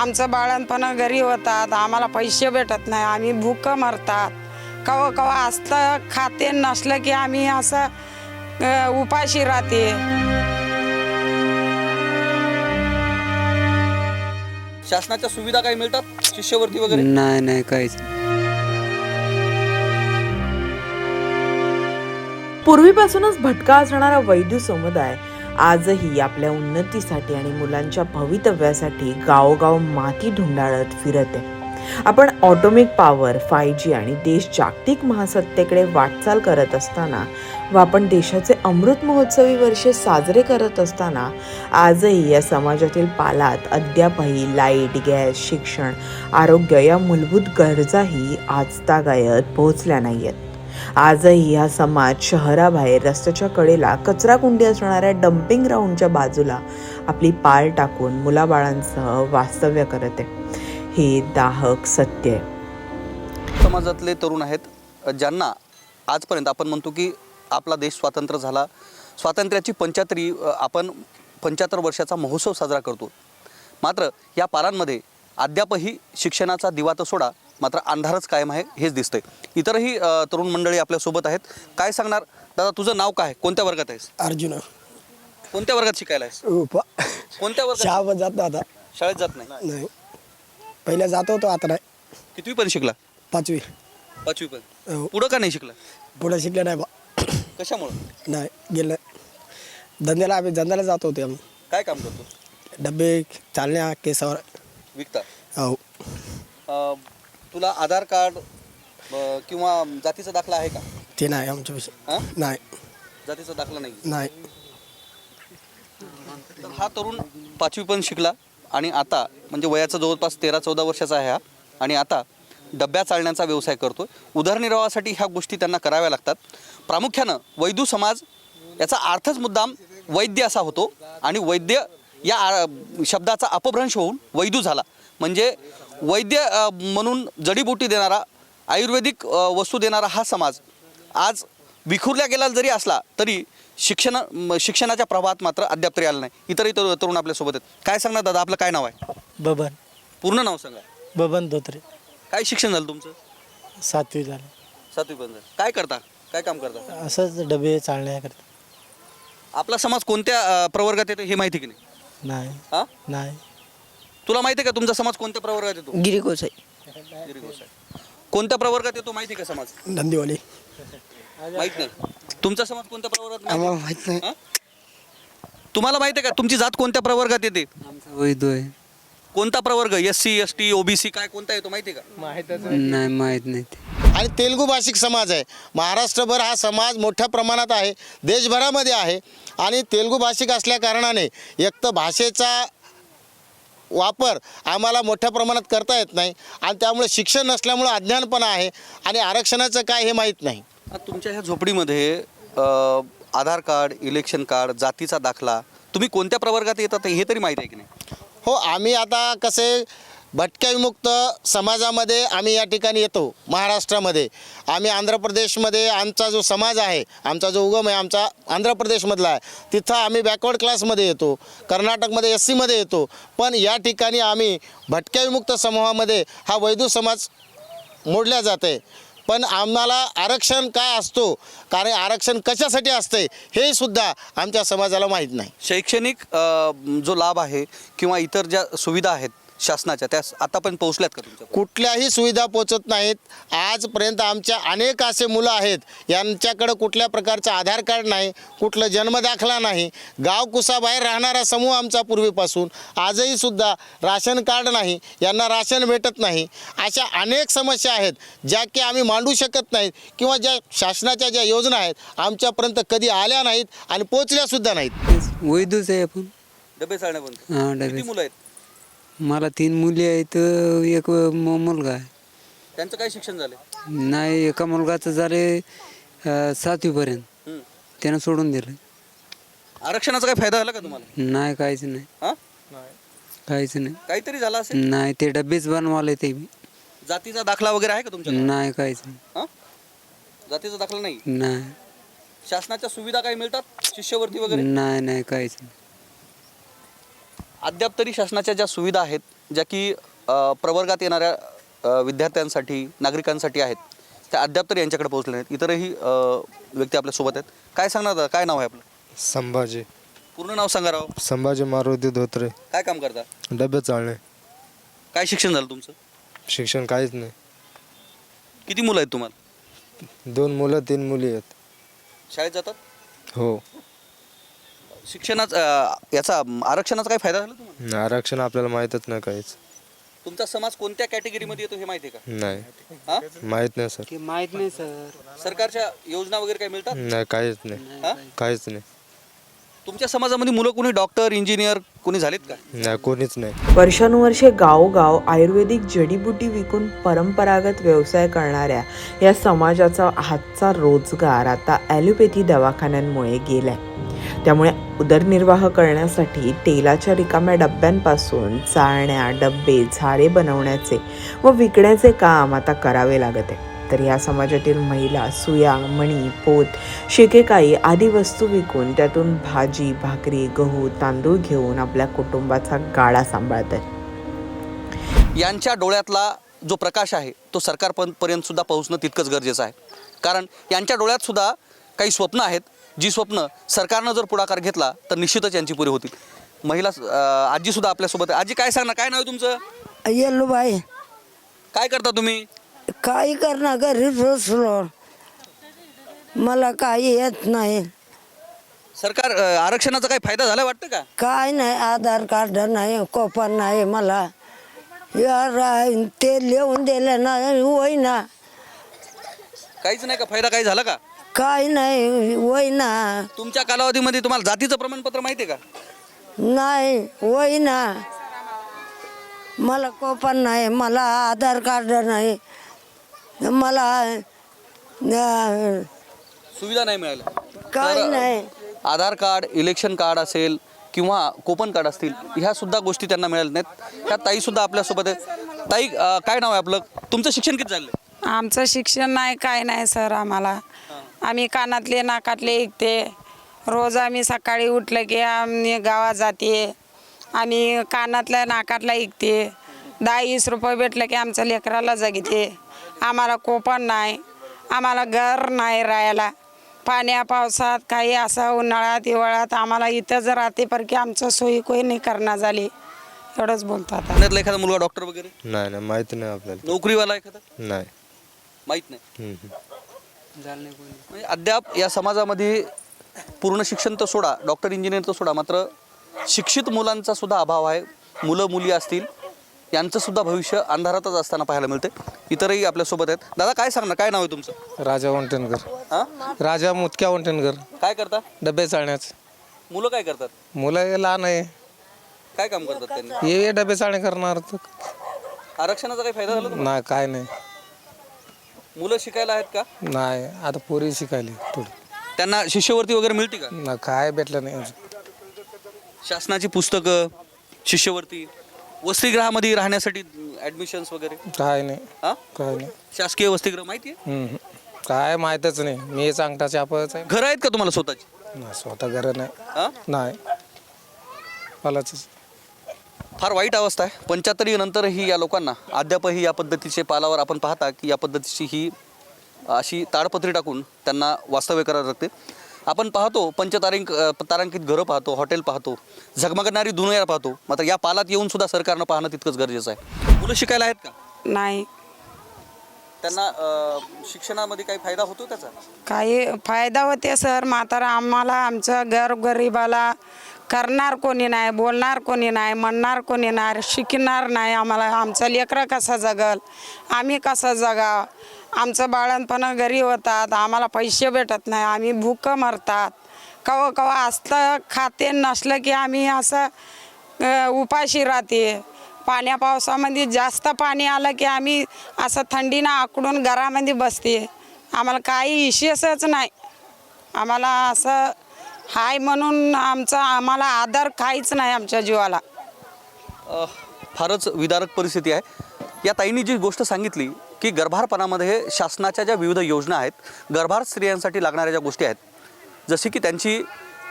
आमचं बाळणपण घरी होतात आम्हाला पैसे भेटत नाही आम्ही भूक मरतात. कवा कवा असतं खाते नसलं की आम्ही असं उपाशी राहते. शासनाच्या सुविधा काही मिळतात? शिष्यवृत्ती वगैरे? नाही नाही काहीच. पूर्वीपासूनच भटका असणारा वैद्य समुदाय आजही आपल्या उन्नतीसाठी आणि मुलांच्या भवितव्यासाठी गावोगाव माती ढुंडाळत फिरत आहे. आपण ऑटोमिक पॉवर फाय जी आणि देश जागतिक महासत्तेकडे वाटचाल करत असताना व आपण देशाचे अमृत महोत्सवी वर्षे साजरे करत असताना आजही या समाजातील पालात अद्यापही लाइट गॅस शिक्षण आरोग्य या मूलभूत गरजाही आजतागायत पोहोचल्या नाही आहेत आजही हा समाज शहराबाहेर रस्त्याच्या कडेला कचरा कुंडी असणाऱ्या डम्पिंग ग्राउंडच्या बाजूला आपली पाल टाकून मुलाबाळांसह वास्तव्य करत. आहे हे दाहक सत्य आहे. समाजातले तरुण आहेत ज्यांना आजपर्यंत आपण म्हणतो की आपला देश स्वातंत्र्य झाला. स्वातंत्र्याची पंच्याहत्तरी आपण पंच्याहत्तर वर्षाचा महोत्सव साजरा करतो. मात्र या पारांमध्ये अद्यापही शिक्षणाचा दिवा तर सोडा मात्र अंधारच कायम आहे हेच दिसतंय. इतरही तरुण मंडळी आपल्यासोबत आहेत. काय सांगणार? दादा तुझं नाव काय? कोणत्या वर्गात आहेस? अर्जुन. कोणत्या वर्गात शिकायला आहेस? कोणत्या वर्गात? शाळेत जात नाही. नाही पहिल्या जात होतो आता नाही. कितवी पण शिकला? पाचवी. पाचवी पण हो. पुढं का नाही शिकला? पुढे शिकले नाही बा. कशामुळं? नाही गेलं. धंद्याला आम्ही धंद्याला जात होते आम्ही. काय काम करतो? डबे चालण्या केसावर. विकता? हो. अ, तुला आधार कार्ड अ, किंवा जातीचा दाखला आहे का? ते नाही आमच्याविषयी हा? नाही. जातीचा दाखला नाही. नाही. तर हा तरुण पाचवी पण शिकला. आणि आता म्हणजे वयाचा जवळपास तेरा चौदा वर्षाचा आहे हा. आणि आता डब्या चालण्याचा व्यवसाय करतो उदरनिर्वाहासाठी ह्या गोष्टी त्यांना कराव्या लागतात. प्रामुख्यानं वैदू समाज याचा अर्थच मुद्दाम वैद्य असा होतो. आणि वैद्य या शब्दाचा अपभ्रंश होऊन वैदू झाला. म्हणजे वैद्य म्हणून जडीबुटी देणारा आयुर्वेदिक वस्तू देणारा हा समाज आज विखुरल्या गेला जरी असला तरी शिक्षण म- शिक्षणाच्या प्रवाहात मात्र अद्याप तरी आलं नाही. इतरही तरुण तरुण आपल्यासोबत आहेत. काय सांगणार दादा? आपलं काय नाव आहे? बबन. पूर्ण नाव सांगा. बबन धोत्रे. काय शिक्षण झालं तुमचं? सातवी झालं. सातवी पर्यंत. काय करता? काय काम करता? असंच डबे चालण्या करता. आपला समाज कोणत्या अ, प्रवर्गात येतो हे माहिती की नाही? नाही. हा? नाही. तुला माहिती आहे का तुमचा समाज कोणत्या प्रवर्गात येतो? गिरी गोसाई. गिरी गोसाई. कोणत्या प्रवर्गात येतो माहिती आहे का समाज? नंदीवाली माहीत नाही. तुमचा समाज कोणत्या प्रवर्गात माहिती आम्हाला? माहीत नाही. हा? तुम्हाला माहिती आहे का? तुमची जात कोणत्या प्रवर्गात येते? आमचा वैद्य आहे. कोणता प्रवर्ग? S C S T OBC काय कोणता येतो माहिती आहे का? नाही माहीत नाही ते. आणि तेलुगू भाषिक समाज आहे. महाराष्ट्रभर हा समाज मोठ्या प्रमाणात आहे. देशभरामध्ये आहे. आणि तेलुगू भाषिक असल्या कारणाने एक तर भाषेचा वापर आम्हाला मोठ्या प्रमाणात करता येत नाही. आणि त्यामुळे शिक्षण नसल्यामुळं अज्ञानपणा आहे. आणि आरक्षणाचं काय हे माहीत नाही. तुमच्या ह्या झोपडीमध्ये अ, आधार कार्ड इलेक्शन कार्ड जातीचा दाखला तुम्ही कोणत्या प्रवर्गात येतात हे तरी माहिती आहे की नाही? हो आम्ही आता कसे भटक्या विमुक्त समाजामध्ये आम्ही या ठिकाणी येतो महाराष्ट्रामध्ये. आम्ही आंध्र प्रदेशमध्ये आमचा जो समाज आहे आमचा जो उगम आहे आमचा आंध्र प्रदेशमधला आहे तिथं आम्ही बॅकवर्ड क्लासमध्ये येतो कर्नाटकमध्ये एस सीमध्ये येतो. पण या ठिकाणी आम्ही भटक्या विमुक्त समूहामध्ये हा वैदू समाज मोडल्या जाते. पण आम्हाला आरक्षण काय असतो? कारण आरक्षण कशासाठी असते? हे सुद्धा आमच्या समाजाला माहीत नाही. शैक्षणिक अ, जो लाभ आहे किंवा इतर ज्या सुविधा आहेत शासनाच्या त्या आतापर्यंत पोहोचल्यात का तुमच्या? कुठल्याही सुविधा पोचत नाहीत. आजपर्यंत आमच्या अनेक असे मुलं आहेत यांच्याकडं कुठल्या प्रकारचं आधार कार्ड नाही कुठलं जन्मदाखला नाही. गाव कुसाबाहेर राहणारा समूह आमचा पूर्वीपासून. आजही सुद्धा राशन कार्ड नाही यांना राशन भेटत नाही. अशा अनेक समस्या आहेत ज्या की आम्ही मांडू शकत नाहीत किंवा ज्या शासनाच्या ज्या योजना आहेत आमच्यापर्यंत कधी आल्या नाहीत आणि पोचल्यासुद्धा नाहीत. तेच वैद्यच आहे आपण. डबे हां किती डबे. मुलं आहेत? मला तीन मुली आहेत एक म- मुलगा आहे. त्यांचं काय शिक्षण झालं नाही एका मुलगाचं झाले अं, सातवीपर्यंत. त्यानं सोडून दिलं आरक्षणाचा काय फायदा झाला का तुम्हाला? नाही काहीच नाही. हां? काहीच नाही. काहीतरी झालं असेल? नाही ते डब्बेच बनवाले ते मी जातीचा दाखला वगैरे आहे का तुमच्या? नाही काहीच नाही. हा? जातीचा दाखला नाही? नाही. शासनाच्या सुविधा काही मिळतात? शिष्यवृत्ती वगैरे? नाही नाही काहीच नाही. अद्याप तरी शासनाच्या ज्या सुविधा आहेत ज्या की प्रवर्गात येणाऱ्या विद्यार्थ्यांसाठी नागरिकांसाठी आहेत त्या अद्याप तरी यांच्याकडे पोहोचल्या नाहीत. इतरही व्यक्ती आपल्यासोबत आहेत. काय सांगणार? काय नाव आहे आपलं? संभाजी. पूर्ण नाव सांगा राव. संभाजी मारुती धोत्रे. काय काम करता? डबे चालणे. काय शिक्षण झालं तुमचं? शिक्षण काहीच नाही. किती मुलं आहेत तुम्हाला? दोन मुलं तीन मुली आहेत. शाळेत जातात? हो. शिक्षणाचा याचा आरक्षणाचा काय फायदा झाला तुम्हाला? आरक्षण आपल्याला माहीतच नाही काहीच. तुमचा समाज कोणत्या कॅटेगरीमध्ये येतो हे माहिती आहे का? नाही. हा? माहीत नाही सर. की माहीत नाही सर. सरकारच्या योजना वगैरे काही मिळतात? नाही काहीच नाही. हा? काहीच नाही. तुमच्या समाजामध्ये मुलं कोणी डॉक्टर इंजिनियर कोणी झालेत का? नाही कोणीच नाही. वर्षानुवर्षे गावोगाव आयुर्वेदिक जडीबुटी विकून परंपरागत व्यवसाय करणाऱ्या या समाजाचा हातचा रोजगार आता ॲलोपॅथी दवाखान्यांमुळे गेलाय. त्यामुळे उदरनिर्वाह करण्यासाठी तेलाच्या रिकाम्या डब्यांपासून चाळण्या डब्बे झाडे बनवण्याचे व विकण्याचे काम आता करावे लागत आहे. तर या समाजातील महिला सुया मणी पोत शिकेकाई आदी वस्तू विकून त्यातून भाजी भाकरी गहू तांदूळ घेऊन आपल्या कुटुंबाचा गाडा आहे यांच्या डोळ्यातला जो प्रकाश आहे तो सरकारपर्यंत सुद्धा पोहोचणं तितकंच गरजेचं आहे. कारण यांच्या डोळ्यात सुद्धा काही स्वप्न आहेत जी स्वप्न सरकारनं जर पुढाकार घेतला तर निश्चितच यांची पुरी होतील. महिला आजी सुद्धा आपल्यासोबत आहे. आजी काय सांगणार? काय नाव आहे तुमचं? येलो बाई. काय करता तुम्ही? काही करणार घरी बसलो. मला काही येत नाही. सरकार अं, आरक्षणाचा काही फायदा झाला वाटतं का? काय नाही आधार कार्ड नाही कोपन नाही मला. यार ते लिहून दिलं ना वय ना काहीच नाही का? फायदा काही झाला का? काय नाही वय ना. तुमच्या कालावधीमध्ये तुम्हाला जातीचं प्रमाणपत्र माहिती आहे का? नाही वय ना. मला कोपन नाही मला आधार कार्ड नाही. मला अं, सुविधा नाही मिळाल्या काय नाही. आधार कार्ड इलेक्शन कार्ड असेल किंवा कोपन कार्ड असतील ह्या सुद्धा गोष्टी त्यांना मिळाल्या नाहीत. ह्या ताई सुद्धा आपल्यासोबत आहेत. ताई अं, काय नाव आहे आपलं? तुमचं शिक्षण किती झालं? आमचं शिक्षण नाही काय नाही सर आम्हाला. आम्ही कानातले नाकातले ऐकते. रोज आम्ही सकाळी उठलं की आम्ही गावात जाते आम्ही कानातल्या नाकातला ऐकते. दहा वीस रुपये भेटलं की आमच्या लेकराला जगते. आम्हाला कोपण नाही. आम्हाला घर नाही राहायला. पाण्या पावसात काही असं उन्हाळ्यात हिवाळ्यात आम्हाला इथंच राहते पर की आमचं सोयी कोई नाही करणार झाली. एवढंच बोलतो आता. पुण्यातला एखादा मुलगा डॉक्टर वगैरे? नाही नाही माहिती नाही आपल्याला. नोकरीवाला एखादा? नाही. माहीत नाही. हम्म. झालं नाही कोणी. म्हणजे अद्याप या समाजामध्ये पूर्ण शिक्षण तर सोडा डॉक्टर इंजिनियर तर सोडा मात्र शिक्षित मुलांचा सुद्धा अभाव आहे. मुलं मुली असतील यांचं सुद्धा भविष्य अंधारातच असताना पाहायला मिळते. इतरही आपल्यासोबत आहेत. दादा काय सांगणार? काय नाव आहे तुमचं? राजा वंटणकर हां? राजा मुतक्या वंटणकर काय करता? डबे चालण्याचं मुलं काय करतात? मुलं हे लहान आहे. काय काम करतात त्यांनी? हे डबे चालणे करणार. तर आरक्षणाचा काही फायदा झाला? नाही काय नाही. मुलं शिकायला आहेत का? नाही आता पोरी शिकायली थोडी. त्यांना शिष्यवृत्ती वगैरे मिळते का? ना काय भेटलं नाही अजून. शासनाची पुस्तकं शिष्यवृत्ती वसतिगृहामध्ये राहण्यासाठी ऍडमिशन्स वगैरे? काय नाही. हा? काय नाही. शासकीय वसतिगृह माहिती आहे हम्म. काय माहीतच नाही. मी चांगटा चापच आहे. घरं आहेत का तुम्हाला स्वतःची? नाही, स्वतः घर नाही. हा? नाही. मलाच फार वाईट अवस्था आहे. पंच्याहत्तरी नंतरही या लोकांना अद्यापही या पद्धतीचे पालावर आपण पाहता की या पद्धतीची ही अशी ताडपत्री टाकून त्यांना वास्तव्य करावं लागते. आपण पाहतो पंचतारांक तारांकित घरं पाहतो हॉटेल पाहतो झगमगणारी दुनिया पाहतो. मात्र या पालात येऊन सुद्धा सरकारनं पाहणं तितकंच गरजेचं आहे. मुलं शिकायला आहेत का? नाही. त्यांना अ, शिक्षणामध्ये काही फायदा होतो त्याचा? काही फायदा होते सर. मात्र आम्हाला आमचं घर गरिबाला करणार कोणी नाही बोलणार कोणी नाही म्हणणार कोणी नाही शिकणार नाही आम्हाला. आमचं लेकरं कसं जगल? आम्ही कसं जगा आमचं बाळणपण घरी होतात आम्हाला पैसे भेटत नाही आम्ही भूक मरतात. कवा कवा असतं खाते नसलं की आम्ही असं उपाशी राहते. पाण्या पावसामध्ये जास्त पाणी आलं की आम्ही असं थंडीनं आकडून घरामध्ये बसते. आम्हाला काही इशेसच नाही. आम्हाला असं हाय म्हणून आमचा आम्हाला आदर काहीच नाही आमच्या जीवाला. अ, फारच विदारक परिस्थिती आहे. या ताईंनी जी गोष्ट सांगितली की गर्भारपणामध्ये शासनाच्या ज्या विविध योजना आहेत गर्भार स्त्रियांसाठी लागणाऱ्या ज्या गोष्टी आहेत जशी की त्यांची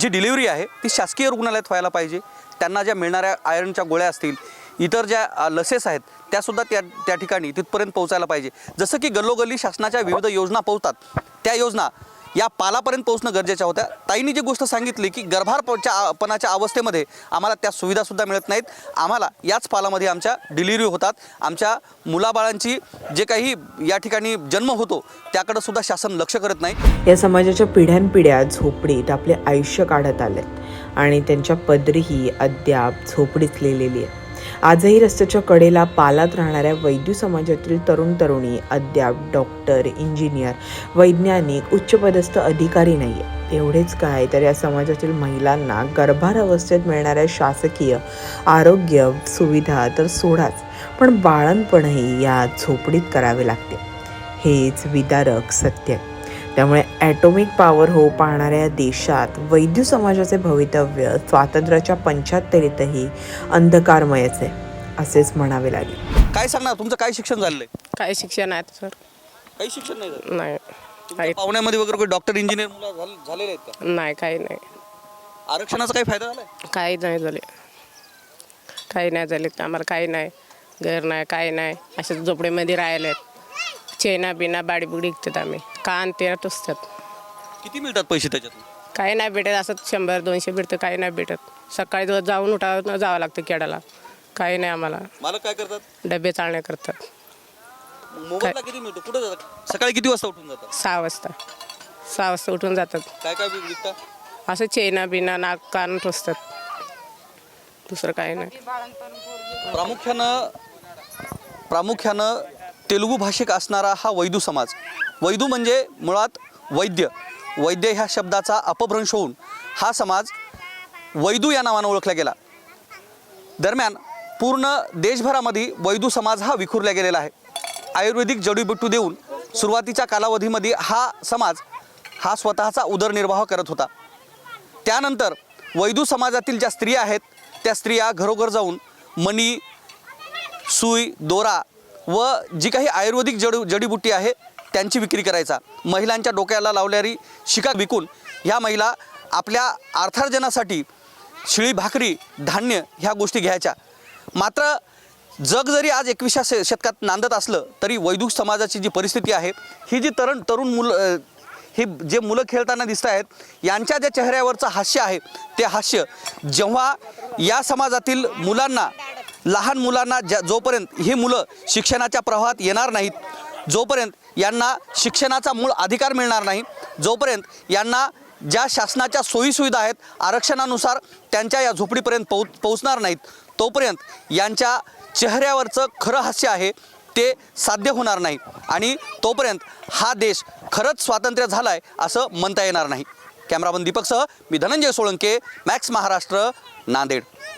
जी डिलिव्हरी आहे ती शासकीय रुग्णालयात व्हायला पाहिजे. त्यांना ज्या मिळणाऱ्या आयरनच्या गोळ्या असतील इतर ज्या अ, लसेस आहेत त्यासुद्धा त्या त्या ठिकाणी तिथपर्यंत पोहोचायला पाहिजे. जसं की गल्लोगल्ली शासनाच्या विविध योजना पोहोचतात त्या योजना या पालापर्यंत पोहोचणं गरजेच्या होत्या. ताईंनी जी गोष्ट सांगितली की गर्भारपच्या पणाच्या अवस्थेमध्ये आम्हाला त्या सुविधासुद्धा मिळत नाहीत. आम्हाला याच पालामध्ये आमच्या डिलिव्हरी होतात. आमच्या मुलाबाळांची जे काही या ठिकाणी जन्म होतो त्याकडे सुद्धा शासन लक्ष करत नाही. या समाजाच्या पिढ्यानपिढ्या झोपडीत आपले आयुष्य काढत आले आणि त्यांच्या पदरीही अद्याप झोपडीत लिहिलेली आहे आजही रस्त्याच्या कडेला पालात राहणाऱ्या वैद्य समाजातील तरुण तरुणी अद्याप डॉक्टर इंजिनियर वैज्ञानिक उच्चपदस्थ अधिकारी नाही आहे एवढेच काय तर या समाजातील महिलांना गर्भार अवस्थेत मिळणाऱ्या शासकीय आरोग्य सुविधा तर सोडाच पण बाळणपणही या झोपडीत करावे लागते. हेच विदारक सत्य. आहे त्यामुळे ॲटॉमिक पॉवर हो पाहणाऱ्या देशात वैद्य समाजाचे भवितव्य स्वातंत्र्याच्या पंच्याहत्तरीतही अंधकारमयच आहे असेच म्हणावे लागेल. काय सांगणार? तुमचं काय शिक्षण आहे? काय शिक्षण आहे सर? काही शिक्षण नाही झालं? नाही. तुमच्या पाहुण्यामध्ये वगैरे काही डॉक्टर इंजिनियर मुलं झाले- झालेले आहेत नाही काही नाही. आरक्षणाचा काही फायदा झाला आहे काही नाही झाले. काही नाही झाले. आम्हाला काही नाही. घर नाही काही नाही. असे झोपडीमध्ये राहिले चेना बिना बाडी बुडी विकतात आम्ही. कान ते टोचतात. किती मिळतात पैसे त्याच्यातून? काही नाही भेटत असं शंभर दोनशे भेटतं काही नाही भेटत. सकाळी दिवस जाऊन उठा जावं लागतं केडाला. काही नाही आम्हाला. मालक काय करतात? डबे चालणे करतात. मोबाईलला किती मिळतो? कुठे जातात? सकाळी किती वाजता उठून जातात? सहा वाजता. सहा वाजता उठून जातात. काय काय विकता असं चेना बिना नाक कान टोचतात. दुसरं काही नाही. प्रामुख्यानं प्रामुख्यानं तेलुगू भाषिक असणारा हा वैदू समाज. वैदू म्हणजे मुळात वैद्य. वैद्य ह्या शब्दाचा अपभ्रंश होऊन हा समाज वैदू या नावानं ओळखला गेला. दरम्यान पूर्ण देशभरामध्ये वैदू समाज हा विखुरला गेलेला आहे. आयुर्वेदिक जडीबुट्टू देऊन सुरुवातीच्या कालावधीमध्ये हा समाज हा स्वतःचा उदरनिर्वाह करत होता. त्यानंतर वैदू समाजातील ज्या स्त्रिया आहेत त्या स्त्रिया घरोघर जाऊन मणी सुई दोरा व जी काही आयुर्वेदिक जडू जडीबुटी आहे त्यांची विक्री करायचा. महिलांच्या डोक्याला लावणारी शिका विकून ह्या महिला आपल्या अर्थार्जनासाठी शिळी भाकरी धान्य ह्या गोष्टी घ्यायच्या. मात्र जग जरी आज एकविसा शे शतकात नांदत असलं तरी वैदिक समाजाची जी परिस्थिती आहे ही जी तरुण तरुण मुलं हे जे मुलं खेळताना दिसत आहेत यांच्या ज्या चेहऱ्यावरचं हास्य आहे ते हास्य जेव्हा या समाजातील मुलांना लहान मुलांना ज्या जोपर्यंत ही मुलं शिक्षणाच्या प्रवाहात येणार नाहीत जोपर्यंत यांना शिक्षणाचा मूळ अधिकार मिळणार नाही जोपर्यंत यांना ज्या शासनाच्या सोयीसुविधा आहेत आरक्षणानुसार त्यांच्या या झोपडीपर्यंत पोह पोहोचणार नाहीत तोपर्यंत यांच्या चेहऱ्यावरचं खरं हास्य आहे ते साध्य होणार नाही. आणि तोपर्यंत हा देश खरंच स्वातंत्र्य झाला आहे असं म्हणता येणार नाही. कॅमेरामन दीपकसह मी धनंजय सोळंके मॅक्स महाराष्ट्र नांदेड.